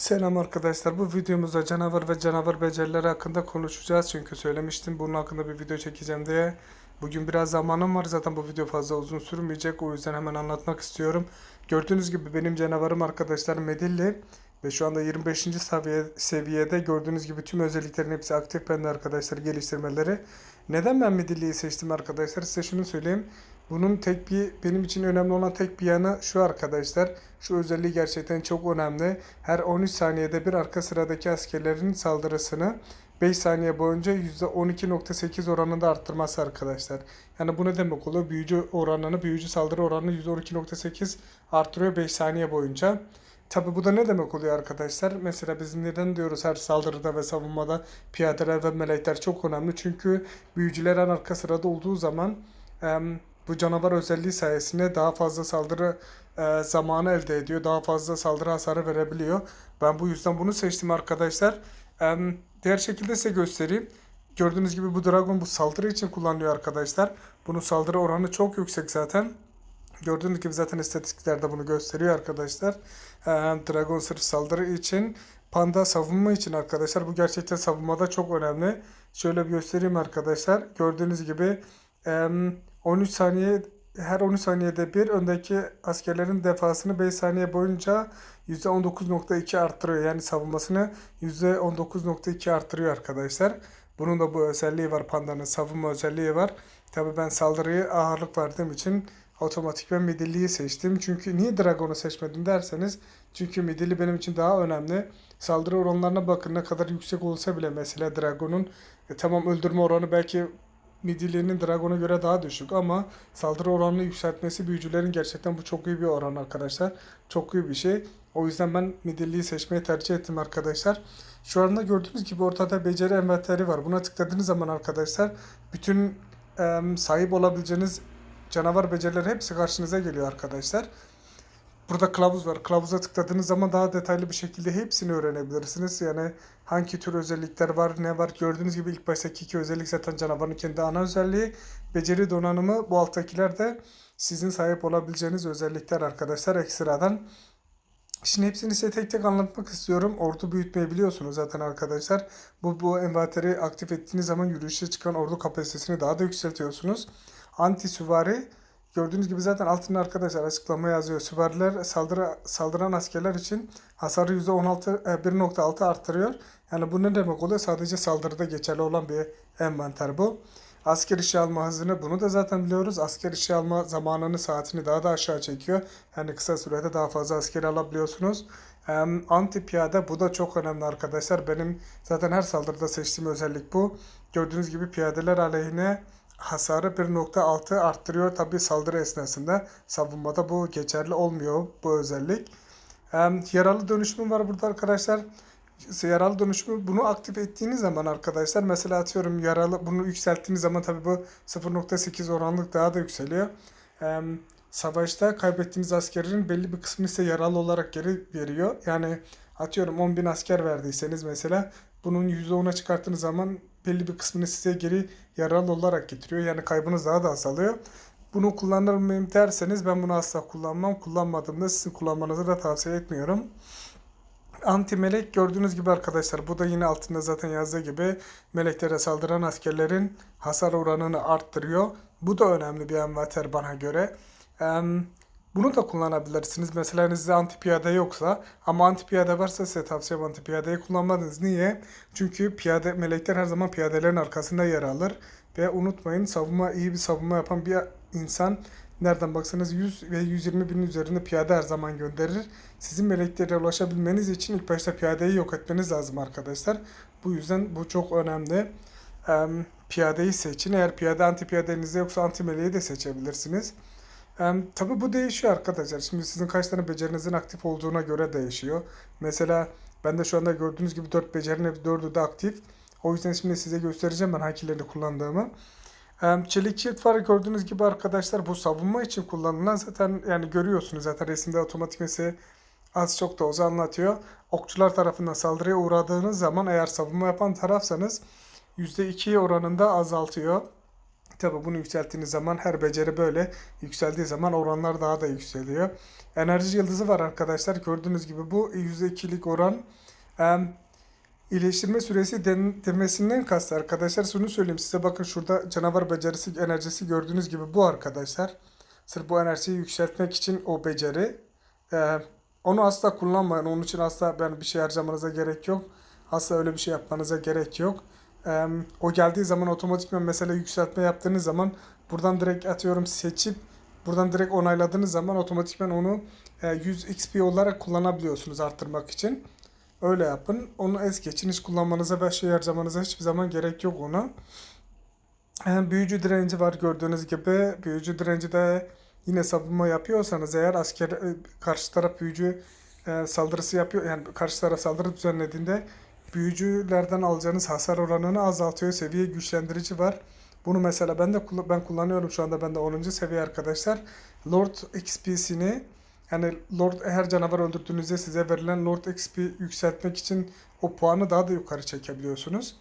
Selam arkadaşlar. Bu videomuzda canavar ve canavar becerileri hakkında konuşacağız. Çünkü söylemiştim bunun hakkında bir video çekeceğim diye. Bugün biraz zamanım var. Zaten bu video fazla uzun sürmeyecek. O yüzden hemen anlatmak istiyorum. Gördüğünüz gibi benim canavarım arkadaşlar Medilli. Ve şu anda 25. seviye, seviyede gördüğünüz gibi tüm özelliklerin hepsi aktif bende arkadaşlar geliştirmeleri. Neden ben Medilli'yi seçtim arkadaşlar? Size şunu söyleyeyim. Bunun tek bir benim için önemli olan tek bir yanı şu arkadaşlar. Şu özelliği gerçekten çok önemli. Her 13 saniyede bir arka sıradaki askerlerin saldırısını 5 saniye boyunca %12.8 oranında arttırması arkadaşlar. Yani bu ne demek oluyor? Büyücü oranını, büyücü saldırı oranını %12.8 arttırıyor 5 saniye boyunca. Tabi bu da ne demek oluyor arkadaşlar? Mesela biz neden diyoruz her saldırıda ve savunmada piyadeler ve melekler çok önemli. Çünkü büyücüler en arka sırada olduğu zaman bu canavar özelliği sayesinde daha fazla saldırı e, zamanı elde ediyor. Daha fazla saldırı hasarı verebiliyor. Ben bu yüzden bunu seçtim arkadaşlar. Em, diğer şekilde size göstereyim. Gördüğünüz gibi bu dragon bu saldırı için kullanılıyor arkadaşlar. Bunun saldırı oranı çok yüksek zaten. Gördüğünüz gibi zaten istatistiklerde bunu gösteriyor arkadaşlar. Ee, Dragon sırf saldırı için, panda savunma için arkadaşlar. Bu gerçekten savunmada çok önemli. Şöyle bir göstereyim arkadaşlar. Gördüğünüz gibi em, 13 saniye her 13 saniyede bir öndeki askerlerin defasını 5 saniye boyunca %19.2 arttırıyor. Yani savunmasını %19.2 arttırıyor arkadaşlar. Bunun da bu özelliği var. Pandanın savunma özelliği var. Tabii ben saldırıya ağırlık verdiğim için otomatikman midilliyi seçtim. Çünkü niye Dragon'u seçmedim derseniz çünkü midilli benim için daha önemli. Saldırı oranlarına bakın ne kadar yüksek olsa bile mesela Dragon'un e, tamam öldürme oranı belki midillinin Dragon'a göre daha düşük ama saldırı oranını yükseltmesi büyücülerin gerçekten bu çok iyi bir oran arkadaşlar. Çok iyi bir şey. O yüzden ben midilliyi seçmeyi tercih ettim arkadaşlar. Şu anda gördüğünüz gibi ortada beceri envanteri var. Buna tıkladığınız zaman arkadaşlar bütün em, sahip olabileceğiniz canavar becerileri hepsi karşınıza geliyor arkadaşlar. Burada kılavuz var. Kılavuza tıkladığınız zaman daha detaylı bir şekilde hepsini öğrenebilirsiniz. Yani hangi tür özellikler var, ne var. Gördüğünüz gibi ilk baştaki iki özellik zaten canavarın kendi ana özelliği. Beceri donanımı bu alttakiler de sizin sahip olabileceğiniz özellikler arkadaşlar ekstradan. Şimdi hepsini size tek tek anlatmak istiyorum. Ordu büyütmeyi biliyorsunuz zaten arkadaşlar. Bu, bu envanteri aktif ettiğiniz zaman yürüyüşe çıkan ordu kapasitesini daha da yükseltiyorsunuz. Anti süvari gördüğünüz gibi zaten altında arkadaşlar açıklama yazıyor. Süvariler saldırı, saldıran askerler için hasarı %16 e, 1.6 arttırıyor. Yani bu ne demek oluyor? Sadece saldırıda geçerli olan bir envanter bu. Asker işe alma hızını bunu da zaten biliyoruz. Asker işe alma zamanını saatini daha da aşağı çekiyor. Yani kısa sürede daha fazla asker alabiliyorsunuz. Anti piyade bu da çok önemli arkadaşlar. Benim zaten her saldırıda seçtiğim özellik bu. Gördüğünüz gibi piyadeler aleyhine hasarı 1.6 arttırıyor. Tabi saldırı esnasında savunmada bu geçerli olmuyor bu özellik. Yaralı dönüşümü var burada arkadaşlar. Yaralı dönüşümü bunu aktif ettiğiniz zaman arkadaşlar mesela atıyorum yaralı bunu yükselttiğiniz zaman tabi bu 0.8 oranlık daha da yükseliyor. Savaşta kaybettiğiniz askerin belli bir kısmını ise yaralı olarak geri veriyor. Yani atıyorum 10.000 asker verdiyseniz mesela bunun %10'a çıkarttığınız zaman belli bir kısmını size geri yaralı olarak getiriyor. Yani kaybınız daha da azalıyor. Bunu kullanır mıyım derseniz ben bunu asla kullanmam. Kullanmadığımda sizin kullanmanızı da tavsiye etmiyorum. Anti melek gördüğünüz gibi arkadaşlar bu da yine altında zaten yazdığı gibi meleklere saldıran askerlerin hasar oranını arttırıyor. Bu da önemli bir envanter bana göre. Bunu da kullanabilirsiniz. Mesela elinizde anti piyade yoksa ama anti piyade varsa size tavsiyem anti piyadeyi kullanmanız. Niye? Çünkü piyade melekler her zaman piyadelerin arkasında yer alır. Ve unutmayın savunma iyi bir savunma yapan bir insan nereden baksanız 100 ve 120 binin üzerinde piyade her zaman gönderir. Sizin meleklere ulaşabilmeniz için ilk başta piyadeyi yok etmeniz lazım arkadaşlar. Bu yüzden bu çok önemli. Em, piyadeyi seçin. Eğer piyade anti piyade elinizde yoksa anti meleği de seçebilirsiniz. Em, tabii bu değişiyor arkadaşlar. Şimdi sizin kaç tane becerinizin aktif olduğuna göre değişiyor. Mesela ben de şu anda gördüğünüz gibi 4 becerinin 4'ü de aktif. O yüzden şimdi size göstereceğim ben hangilerini kullandığımı. Çelik çift var gördüğünüz gibi arkadaşlar bu savunma için kullanılan zaten yani görüyorsunuz zaten resimde otomatikmesi az çok da olsa anlatıyor. Okçular tarafından saldırıya uğradığınız zaman eğer savunma yapan tarafsanız %2 oranında azaltıyor. Tabi bunu yükselttiğiniz zaman her beceri böyle yükseldiği zaman oranlar daha da yükseliyor. Enerji yıldızı var arkadaşlar. Gördüğünüz gibi bu %2'lik oran. İyileştirme süresi den- demesinden kastı arkadaşlar. Şunu söyleyeyim size bakın şurada canavar becerisi enerjisi gördüğünüz gibi bu arkadaşlar. Sırf bu enerjiyi yükseltmek için o beceri. Ee, onu asla kullanmayın. Onun için asla ben bir şey harcamanıza gerek yok. Asla öyle bir şey yapmanıza gerek yok. O geldiği zaman otomatikman mesela yükseltme yaptığınız zaman buradan direkt atıyorum seçip buradan direkt onayladığınız zaman otomatikman onu e, 100 XP olarak kullanabiliyorsunuz arttırmak için. Öyle yapın. Onu es geçin. Hiç kullanmanıza ve şey harcamanıza hiçbir zaman gerek yok ona. Büyücü direnci var gördüğünüz gibi. Büyücü direnci de yine savunma yapıyorsanız eğer asker e, karşı taraf büyücü e, saldırısı yapıyor yani karşı taraf saldırı düzenlediğinde büyücülerden alacağınız hasar oranını azaltıyor. Seviye güçlendirici var. Bunu mesela ben de ben kullanıyorum şu anda ben de 10. seviye arkadaşlar. Lord XP'sini yani Lord her canavar öldürdüğünüzde size verilen Lord XP yükseltmek için o puanı daha da yukarı çekebiliyorsunuz.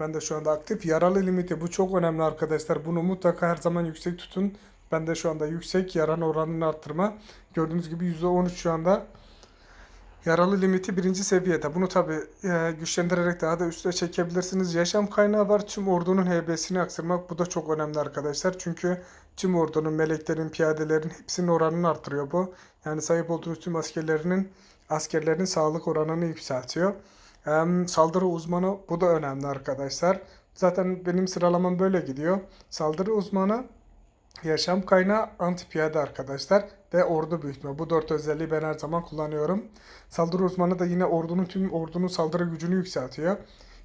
Ben de şu anda aktif. Yaralı limiti bu çok önemli arkadaşlar. Bunu mutlaka her zaman yüksek tutun. Ben de şu anda yüksek yaralı oranını arttırma. Gördüğünüz gibi %13 şu anda. Yaralı limiti birinci seviyede. Bunu tabi güçlendirerek daha da üste çekebilirsiniz. Yaşam kaynağı var. Tüm ordunun heybesini aksırmak. Bu da çok önemli arkadaşlar. Çünkü tüm ordunun, meleklerin, piyadelerin hepsinin oranını artırıyor bu. Yani sahip olduğunuz tüm askerlerinin askerlerin sağlık oranını yükseltiyor. Hem saldırı uzmanı bu da önemli arkadaşlar. Zaten benim sıralamam böyle gidiyor. Saldırı uzmanı, yaşam kaynağı, anti piyade arkadaşlar ve ordu büyütme. Bu dört özelliği ben her zaman kullanıyorum. Saldırı uzmanı da yine ordunun tüm ordunun saldırı gücünü yükseltiyor.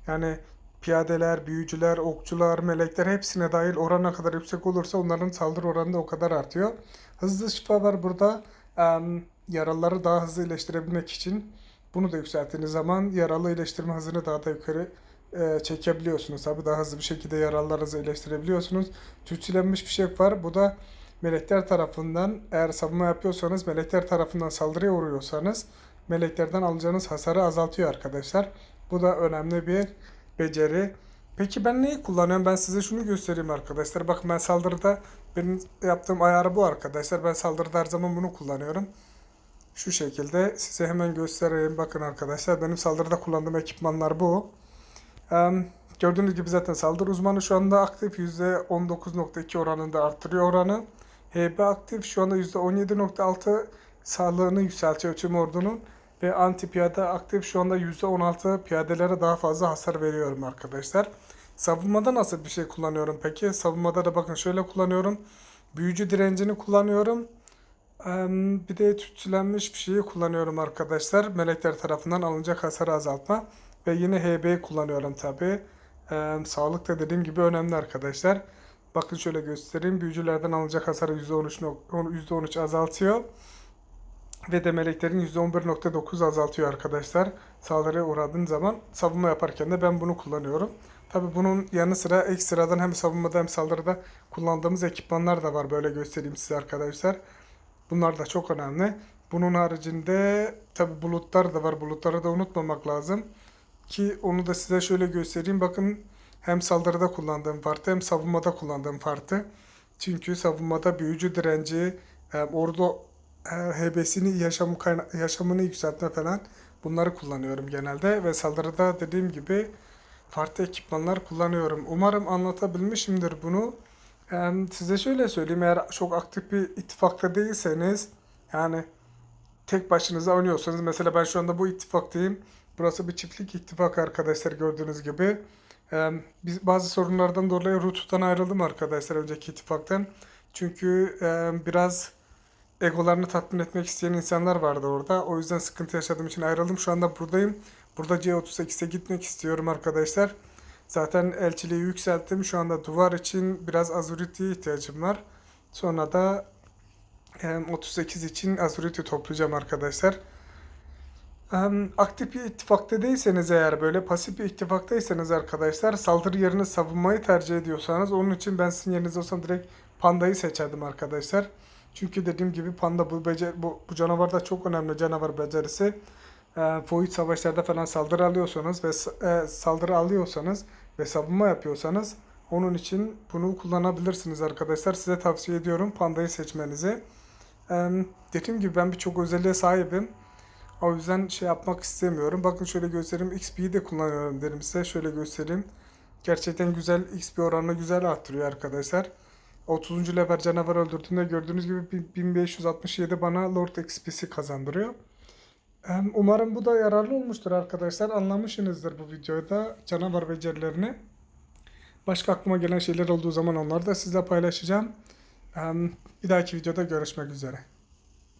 Yani piyadeler, büyücüler, okçular, melekler hepsine dahil oran ne kadar yüksek olursa onların saldırı oranı da o kadar artıyor. Hızlı şifa var burada. Em, yaralıları daha hızlı iyileştirebilmek için. Bunu da yükselttiğiniz zaman yaralı iyileştirme hızını daha da yukarı e, çekebiliyorsunuz. Tabi daha hızlı bir şekilde yaralılarınızı iyileştirebiliyorsunuz. Tütsülenmiş fişek var. Bu da melekler tarafından eğer savunma yapıyorsanız melekler tarafından saldırıya uğruyorsanız meleklerden alacağınız hasarı azaltıyor arkadaşlar. Bu da önemli bir beceri. Peki ben neyi kullanıyorum? Ben size şunu göstereyim arkadaşlar. Bakın ben saldırıda benim yaptığım ayarı bu arkadaşlar. Ben saldırıda her zaman bunu kullanıyorum. Şu şekilde size hemen göstereyim. Bakın arkadaşlar benim saldırıda kullandığım ekipmanlar bu. Gördüğünüz gibi zaten saldırı uzmanı şu anda aktif %19.2 oranında arttırıyor oranı. HB aktif şu anda %17.6 sağlığını yükseltiyor tüm ordunun. Ve anti piyade aktif şu anda %16 piyadelere daha fazla hasar veriyorum arkadaşlar. Savunmada nasıl bir şey kullanıyorum peki? Savunmada da bakın şöyle kullanıyorum. Büyücü direncini kullanıyorum. Bir de tütsülenmiş bir şeyi kullanıyorum arkadaşlar. Melekler tarafından alınacak hasarı azaltma. Ve yine HB kullanıyorum tabi. Sağlık da dediğim gibi önemli arkadaşlar. Bakın şöyle göstereyim. Büyücülerden alınacak hasarı %13, nok- %13 azaltıyor. Ve de meleklerin %11.9 azaltıyor arkadaşlar. Saldırıya uğradığın zaman savunma yaparken de ben bunu kullanıyorum. Tabi bunun yanı sıra ekstradan hem savunmada hem saldırıda kullandığımız ekipmanlar da var. Böyle göstereyim size arkadaşlar. Bunlar da çok önemli. Bunun haricinde tabi bulutlar da var. Bulutları da unutmamak lazım. Ki onu da size şöyle göstereyim. Bakın hem saldırıda kullandığım farklı hem savunmada kullandığım farklı. Çünkü savunmada büyücü direnci, e, ordu e, hebesini, yaşam yaşamını yükseltme falan bunları kullanıyorum genelde. Ve saldırıda dediğim gibi farklı ekipmanlar kullanıyorum. Umarım anlatabilmişimdir bunu. Size şöyle söyleyeyim eğer çok aktif bir ittifakta değilseniz yani tek başınıza oynuyorsanız mesela ben şu anda bu ittifaktayım. Burası bir çiftlik ittifak arkadaşlar gördüğünüz gibi. Ee, biz bazı sorunlardan dolayı Rutu'dan ayrıldım arkadaşlar önceki ittifaktan. Çünkü e, biraz egolarını tatmin etmek isteyen insanlar vardı orada. O yüzden sıkıntı yaşadığım için ayrıldım. Şu anda buradayım. Burada C38'e gitmek istiyorum arkadaşlar. Zaten elçiliği yükselttim. Şu anda duvar için biraz azuritiye ihtiyacım var. Sonra da em, 38 için azuriti toplayacağım arkadaşlar. Aktif bir ittifakta değilseniz eğer böyle pasif bir ittifaktaysanız arkadaşlar saldırı yerine savunmayı tercih ediyorsanız onun için ben sizin yerinizde olsam direkt pandayı seçerdim arkadaşlar. Çünkü dediğim gibi panda bu, becer bu, bu canavar da çok önemli canavar becerisi. E, Void savaşlarda falan saldırı alıyorsanız ve e, saldırı alıyorsanız ve savunma yapıyorsanız Onun için bunu kullanabilirsiniz arkadaşlar. Size tavsiye ediyorum pandayı seçmenizi. Eee, dediğim gibi ben birçok özelliğe sahibim. O yüzden şey yapmak istemiyorum. Bakın şöyle göstereyim. XP'yi de kullanıyorum derim size. Şöyle göstereyim. Gerçekten güzel XP oranını güzel arttırıyor arkadaşlar. 30. level canavar öldürdüğümde gördüğünüz gibi bir 1567 bana Lord XP'si kazandırıyor. Umarım bu da yararlı olmuştur arkadaşlar. Anlamışsınızdır bu videoda canavar becerilerini. Başka aklıma gelen şeyler olduğu zaman onları da sizle paylaşacağım. Bir dahaki videoda görüşmek üzere.